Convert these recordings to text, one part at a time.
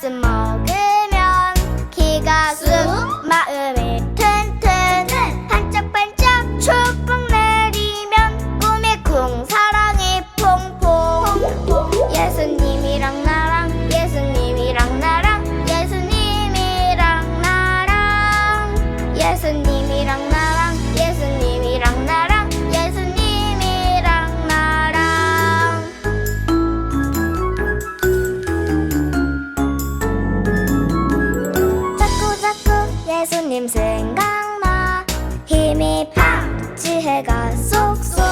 some more. 생각나. 힘이 팍 지혜가 쏙쏙.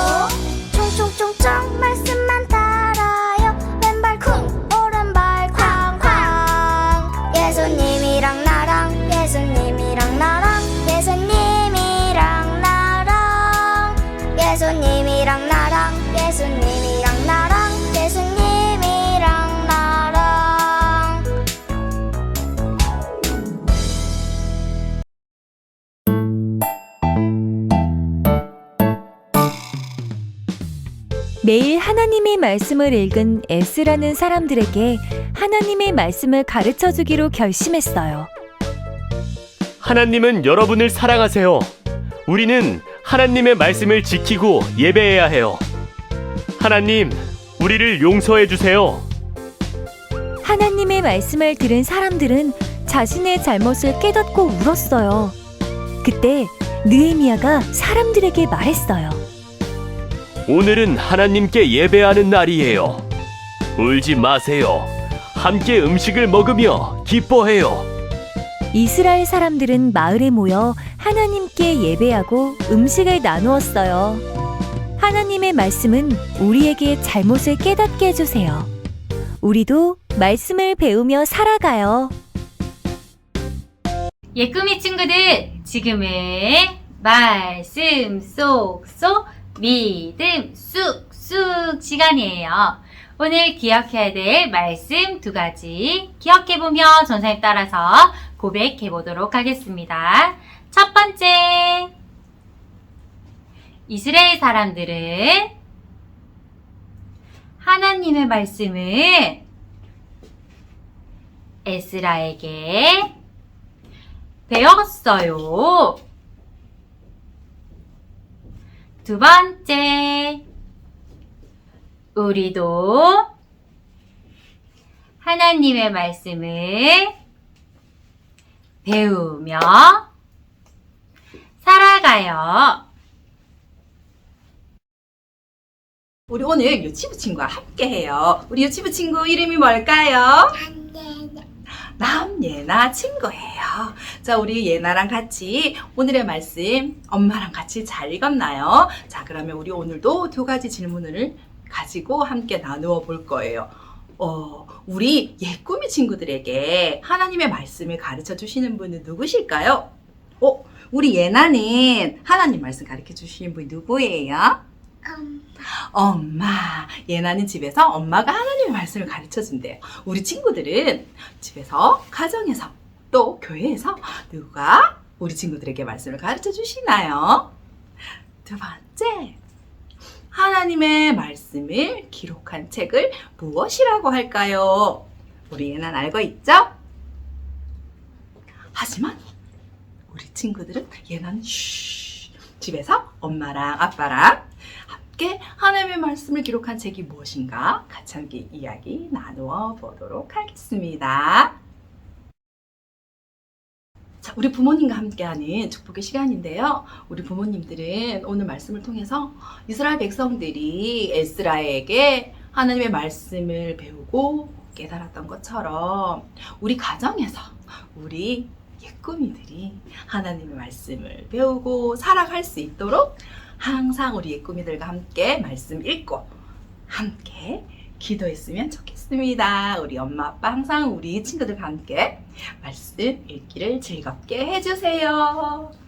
총총총 총 말씀만 따 매일 하나님의 말씀을 읽은 에스라는 사람들에게 하나님의 말씀을 가르쳐 주기로 결심했어요. 하나님은 여러분을 사랑하세요. 우리는 하나님의 말씀을 지키고 예배해야 해요. 하나님, 우리를 용서해 주세요. 하나님의 말씀을 들은 사람들은 자신의 잘못을 깨닫고 울었어요. 그때 느헤미야가 사람들에게 말했어요. 오늘은 하나님께 예배하는 날이에요. 울지 마세요. 함께 음식을 먹으며 기뻐해요. 이스라엘 사람들은 마을에 모여 하나님께 예배하고 음식을 나누었어요. 하나님의 말씀은 우리에게 잘못을 깨닫게 해주세요. 우리도 말씀을 배우며 살아가요. 예꾸미 친구들, 지금은 말씀 쏙쏙 믿음 쑥쑥 시간이에요. 오늘 기억해야 될 말씀 두 가지 기억해보며 전사님 따라서 고백해 보도록 하겠습니다. 첫 번째, 이스라엘 사람들은 하나님의 말씀을 에스라에게 배웠어요. 두 번째, 우리도 하나님의 말씀을 배우며 살아가요. 우리 오늘 유치부 친구와 함께 해요. 우리 유치부 친구 이름이 뭘까요? 남 예나 친구예요. 자, 우리 예나랑 같이 오늘의 말씀 엄마랑 같이 잘 읽었나요? 자, 그러면 우리 오늘도 두 가지 질문을 가지고 함께 나누어 볼 거예요. 어, 우리 예꾸미 친구들에게 하나님의 말씀을 가르쳐 주시는 분은 누구실까요? 어, 우리 예나는 하나님 말씀 가르쳐 주시는 분이 누구예요? 엄마. 예나는 집에서 엄마가 하나님의 말씀을 가르쳐 준대요. 우리 친구들은 집에서, 가정에서, 또 교회에서 누가 우리 친구들에게 말씀을 가르쳐 주시나요? 두 번째. 하나님의 말씀을 기록한 책을 무엇이라고 할까요? 우리 예나는 알고 있죠? 하지만 우리 친구들은 예나는 쉬 집에서 엄마랑 아빠랑 함께 하나님의 말씀을 기록한 책이 무엇인가 함께 이야기 나누어 보도록 하겠습니다. 자, 우리 부모님과 함께하는 축복의 시간인데요. 우리 부모님들은 오늘 말씀을 통해서 이스라엘 백성들이 에스라에게 하나님의 말씀을 배우고 깨달았던 것처럼 우리 가정에서 우리 예꾸미들이 하나님의 말씀을 배우고 살아갈 수 있도록 항상 우리 예꾸미들과 함께 말씀 읽고 함께 기도했으면 좋겠습니다. 우리 엄마 아빠 항상 우리 친구들과 함께 말씀 읽기를 즐겁게 해주세요.